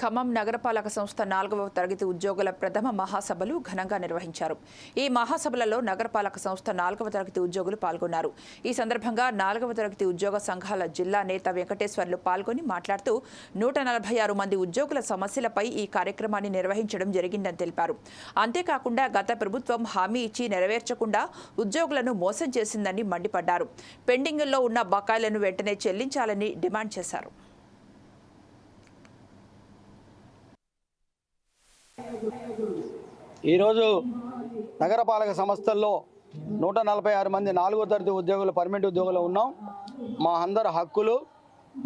ఖమ్మం నగరపాలక సంస్థ నాలుగవ తరగతి ఉద్యోగుల ప్రథమ మహాసభలు ఘనంగా నిర్వహించారు. ఈ మహాసభలలో నగరపాలక సంస్థ నాలుగవ తరగతి ఉద్యోగులు పాల్గొన్నారు. ఈ సందర్భంగా నాలుగవ తరగతి ఉద్యోగ సంఘాల జిల్లా నేత వెంకటేశ్వర్లు పాల్గొని మాట్లాడుతూ నూట నలభై ఆరు మంది ఉద్యోగుల సమస్యలపై ఈ కార్యక్రమాన్ని నిర్వహించడం జరిగిందని తెలిపారు. అంతేకాకుండా గత ప్రభుత్వం హామీ ఇచ్చి నెరవేర్చకుండా ఉద్యోగులను మోసం చేసిందని మండిపడ్డారు. పెండింగ్లో ఉన్న బకాయిలను వెంటనే చెల్లించాలని డిమాండ్ చేశారు. ఈరోజు నగరపాలక సంస్థల్లో నూట నలభై ఆరు మంది నాలుగో తరగతి ఉద్యోగులు పర్మనెంట్ ఉద్యోగులు ఉన్నాం. మా అందరి హక్కులు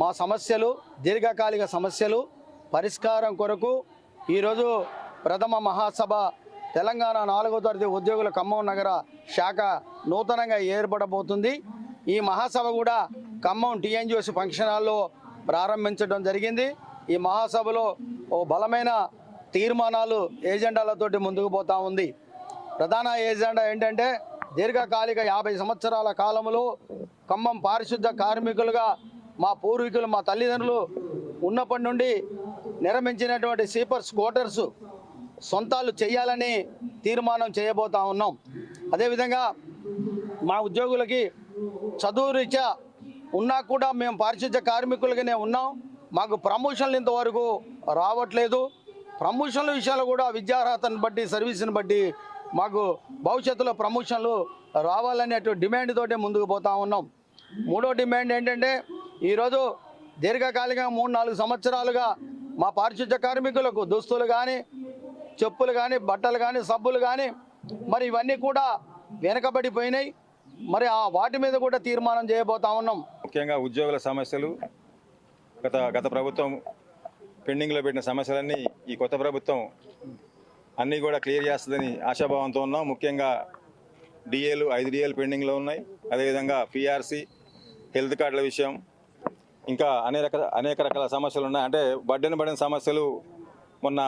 మా సమస్యలు దీర్ఘకాలిక సమస్యలు పరిష్కారం కొరకు ఈరోజు ప్రథమ మహాసభ తెలంగాణ నాలుగో తరగతి ఉద్యోగుల ఖమ్మం నగర శాఖ నూతనంగా ఏర్పడబోతుంది. ఈ మహాసభ కూడా ఖమ్మం టీఎన్జిఓసి ఫంక్షన్ హాల్లో ప్రారంభించడం జరిగింది. ఈ మహాసభలో ఓ బలమైన తీర్మానాలు ఏజెండాలతోటి ముందుకు పోతా ఉంది. ప్రధాన ఏజెండా ఏంటంటే దీర్ఘకాలిక యాభై సంవత్సరాల కాలంలో ఖమ్మం పారిశుద్ధ కార్మికులుగా మా పూర్వీకులు మా తల్లిదండ్రులు ఉన్నప్పటి నుండి నిర్మించినటువంటి సీపర్స్ క్వార్టర్స్ సొంతాలు చేయాలని తీర్మానం చేయబోతా ఉన్నాం. అదేవిధంగా మా ఉద్యోగులకి చదువు రీత్యా ఉన్నా కూడా మేము పారిశుద్ధ కార్మికులుగానే ఉన్నాం. మాకు ప్రమోషన్లు ఇంతవరకు రావట్లేదు. ప్రమోషన్ల విషయాలు కూడా విద్యార్హతను బట్టి సర్వీస్ని బట్టి మాకు భవిష్యత్తులో ప్రమోషన్లు రావాలనేటువంటి డిమాండ్ తోటే ముందుకు పోతా ఉన్నాం. మూడో డిమాండ్ ఏంటంటే ఈరోజు దీర్ఘకాలికంగా మూడు నాలుగు సంవత్సరాలుగా మా పారిశుద్ధ్య కార్మికులకు దుస్తులు కానీ చెప్పులు కానీ బట్టలు కానీ సబ్బులు కానీ మరి ఇవన్నీ కూడా వెనకబడిపోయినాయి. మరి ఆ వాటి మీద కూడా తీర్మానం చేయబోతా ఉన్నాం. ముఖ్యంగా ఉద్యోగుల సమస్యలు గత గత ప్రభుత్వం పెండింగ్లో పెట్టిన సమస్యలన్నీ ఈ కొత్త ప్రభుత్వం అన్నీ కూడా క్లియర్ చేస్తుందని ఆశాభావంతో ఉన్నాం. ముఖ్యంగా డిఏలు ఐదు డిఏలు పెండింగ్లో ఉన్నాయి. అదేవిధంగా పిఆర్సి హెల్త్ కార్డుల విషయం ఇంకా అనేక రకాల అనేక రకాల సమస్యలు ఉన్నాయి. అంటే బడ్డెన పడిన సమస్యలు మొన్న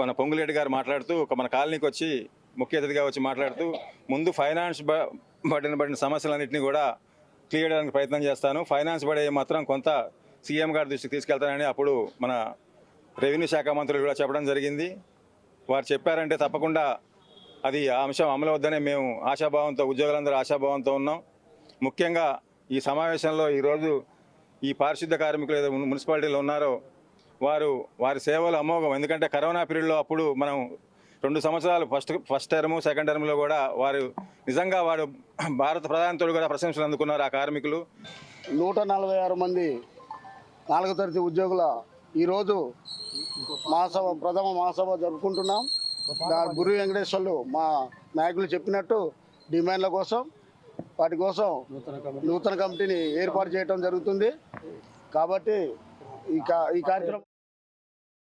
మన పొంగులేటి గారు మాట్లాడుతూ ఒక మన కాలనీకి వచ్చి ముఖ్య అతిథిగా వచ్చి మాట్లాడుతూ ముందు ఫైనాన్స్ బ బడ్డెన పడిన సమస్యలన్నింటినీ కూడా క్లియర్ చేయడానికి ప్రయత్నం చేస్తాను. ఫైనాన్స్ పడే మాత్రం కొంత సీఎం గారి దృష్టికి తీసుకెళ్తానని అప్పుడు మన రెవెన్యూ శాఖ మంత్రులు కూడా చెప్పడం జరిగింది. వారు చెప్పారంటే తప్పకుండా అది ఆ అంశం అమలు వద్దనే మేము ఆశాభావంతో ఉద్యోగులందరూ ఆశాభావంతో ఉన్నాం. ముఖ్యంగా ఈ సమావేశంలో ఈరోజు ఈ పారిశుద్ధ కార్మికులు ఏదో మున్సిపాలిటీలో ఉన్నారో వారు వారి సేవలు అమోఘం. ఎందుకంటే కరోనా పీరియడ్లో అప్పుడు మనం రెండు సంవత్సరాలు ఫస్ట్ ఫస్ట్ టర్ము సెకండ్ టర్మ్లో కూడా వారు నిజంగా వారు భారత ప్రధానితో కూడా ప్రశంసలు అందుకున్నారు ఆ కార్మికులు. నూట నలభై ఆరు మంది నాలుగో తరగతి ఉద్యోగుల ఈరోజు మహాసభ ప్రథమ మహాసభ జరుపుకుంటున్నాం. దా- గురు వెంకటేశ్వర్లు మా నాయకులు చెప్పినట్టు డిమాండ్ల కోసం వాటి కోసం నూతన కమిటీని ఏర్పాటు చేయడం జరుగుతుంది. కాబట్టి ఈ కా ఈ కార్యక్రమం